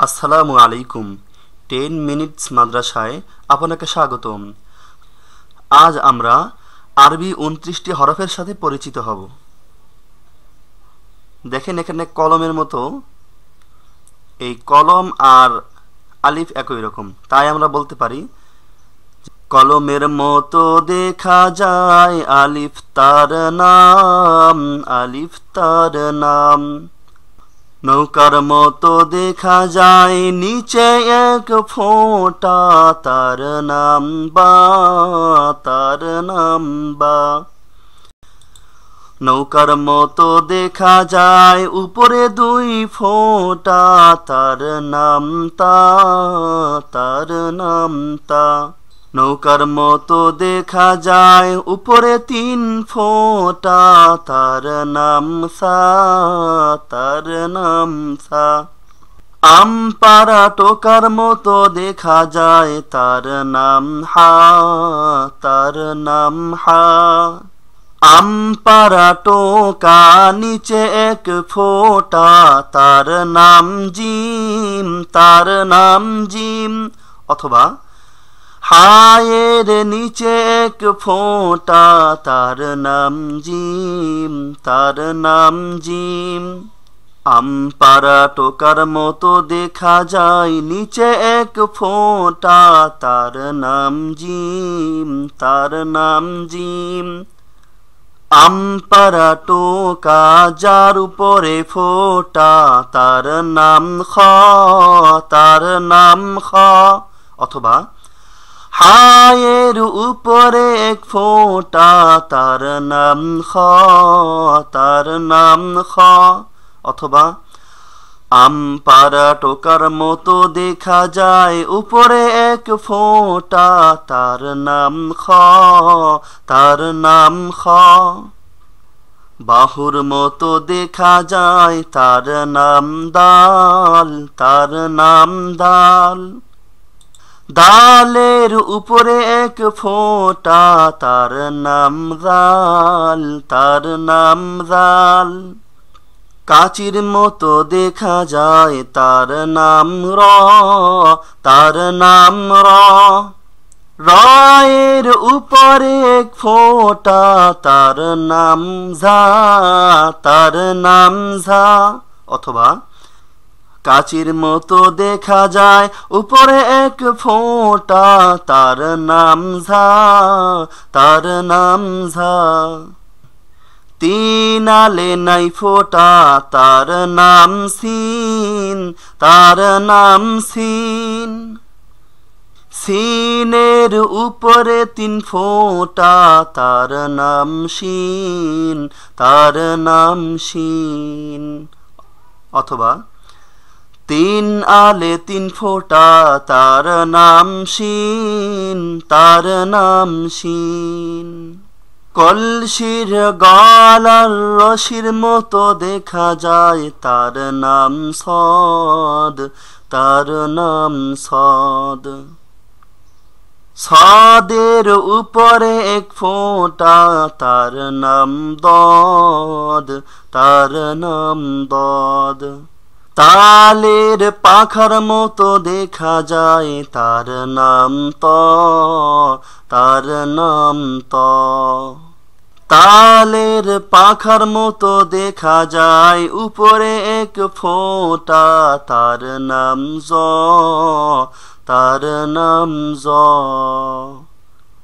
আসসালামু আলাইকুম ten minutes মাদ্রাসায় আপনাকে স্বাগতম আজ আমরা আরবি উনত্রিশটি হরফের সাথে পরিচিত হব দেখেন এখানে কলমের মতো এই কলম আর আলিফ একই রকম তাই আমরা বলতে পারি কলমের মতো দেখা যায় আলিফ তার নাম, আলিফ তার নাম। নৌকার মতো দেখা যায়, নিচে এক ফোঁটা তার নাম বা, তার নাম বা। নৌকার মতো দেখা যায়, উপরে দুই ফোঁটা তার নাম তা, তার নাম তা। নৌকার মতো দেখা যায়, উপরে তিন ফোঁটা। তার নাম সা, তার নাম সা। আম পাড়া টোকার মতো দেখা যায়, তার নাম হা, তার নাম হা। আম পাড়া টোকা নিচে এক ফোঁটা, তার নাম জিম, তার নাম জিম। অথবা হায়ের নিচে এক ফোঁটা তার নাম জিম, তার নাম জিম। আমপারা টোকার মতো দেখা যায়, নিচে এক ফোঁটা তার নাম জিম, তার নাম জিম। আমপারা টোকা যার উপরে ফোঁটা, তার নাম খ, তার নাম খ, অথবা হায়ের উপরে এক ফোঁটা, তার নাম খ, তার নাম খ। অথবা, আম পাড়া টোকার মতো দেখা যায়, উপরে এক ফোঁটা, তার নাম খ, তার নাম খ। বাহুর মতো দেখা যায়, তার নাম দাল, তার নাম দাল। দালের উপরে এক ফোঁটা তার নাম জাল, তার নাম জাল। কাচির মতো দেখা যায় তার নাম র, তার নাম র। রায়ের উপরে এক ফোঁটা তার নাম ঝা, তার নাম ঝা, অথবা কাচির মতো দেখা যায়, উপরে এক ফোঁটা, তার নাম ঝা, তার নাম ঝা। তিন আলে নাই ফোঁটা, তার নাম সিন, তার নাম সিন। সিনের উপরে তিন ফোঁটা, তার নাম শিন তার নাম সিন। অথবা তিন আলে, তিন ফোঁটা, তার নাম শিন, তার নাম শিন। কলসির গালার রশির মতো দেখা যায়, তার নাম সদ, তার নাম সদ। সদের উপরে এক ফোঁটা, তার নাম দদ, তার নাম দদ। তালের পাখার মতো দেখা যায়, তার নাম ত, তার নাম তালের পাখার মতো দেখা যায়, উপরে এক ফোঁটা, তার নাম জ, তার নাম জ।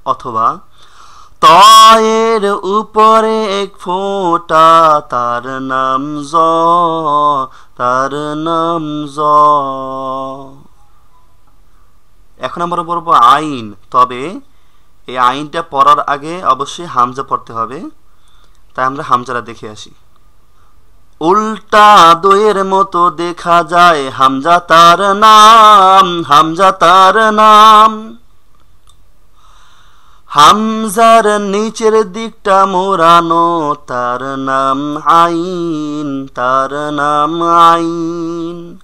অথবা, তয়ের উপরে এক ফোঁটা, তার নাম জ তার নাম জ। এখন আমরা বলব আইন। তবে এই আইনটা পড়ার আগে অবশ্যই হামজা পড়তে হবে। তাই আমরা হামজারা দেখে আসি। উল্টা দইয়ের মতো দেখা যায়, হামজা তার নাম, হামজা তার নাম। হামজার নিচের দিকটা মোরানো তার নাম আইন, তার নাম আইন।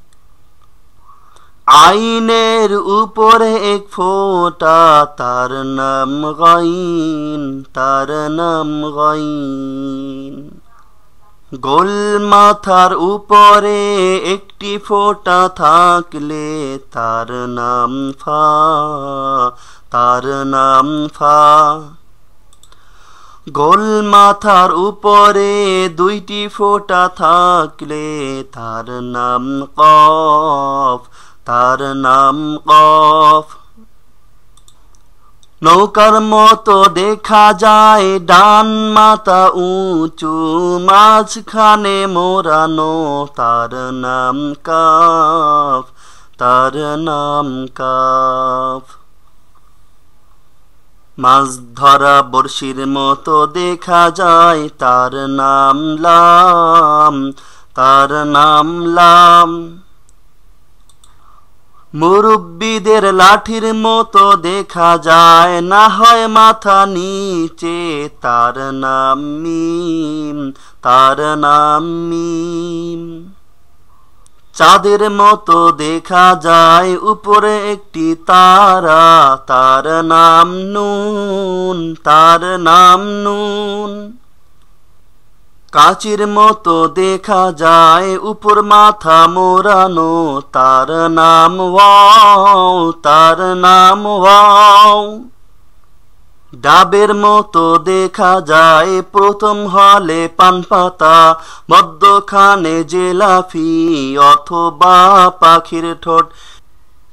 আইনের উপরে এক ফোঁটা, তার নাম গাইন, তার নাম গাইন। গোল মাথার উপরে একটি ফোঁটা থাকলে, তার নাম ফা তার নাম ফা। গোল মাথার উপরে দুইটি ফোঁটা থাকলে তার নাম কফ, তার নাম কফ। নৌকার মতো দেখা যায় ডান মাথা উঁচু, মাঝখানে মোরানো তার নাম কাফ, তার নাম কাফ। মাছ ধরা বর্ষির মতো দেখা যায়, তার নাম লাম, তার নাম লাম। মুরব্বীদের লাঠির মতো দেখা যায়, না হয় মাথা নিচে, তার নাম মিম, তার নাম মিম। চাঁদের মতো দেখা যায় উপরে একটি তারা। তার নাম নুন, তার নাম নুন। কাচির মতো দেখা যায় উপর মাথা মোরানো তার নাম ওয়াও, তার নাম ওয়াও। ডাবের মতো দেখা যায়। প্রথম হলে পান পাতা, মধ্যখানে জেলাফি অথবা পাখির ঠোঁট।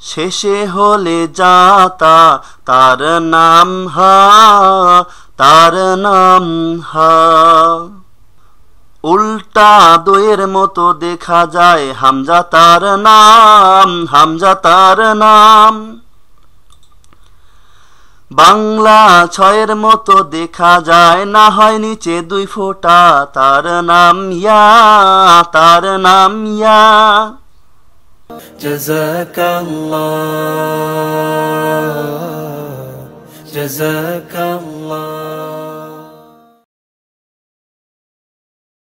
শেষে হলে যাতা, তার নাম হা, তার নাম হা। উল্টা দইয়ের মতো দেখা যায়, হামজা তার নাম, হামজা তার নাম। বাংলা ছয়ের মতো দেখা যায়, না হয় নিচে দুই ফোঁটা। তার নাম ইয়া, তার নাম ইয়া। জজাকাল্লাহ জজাকাল্লাহ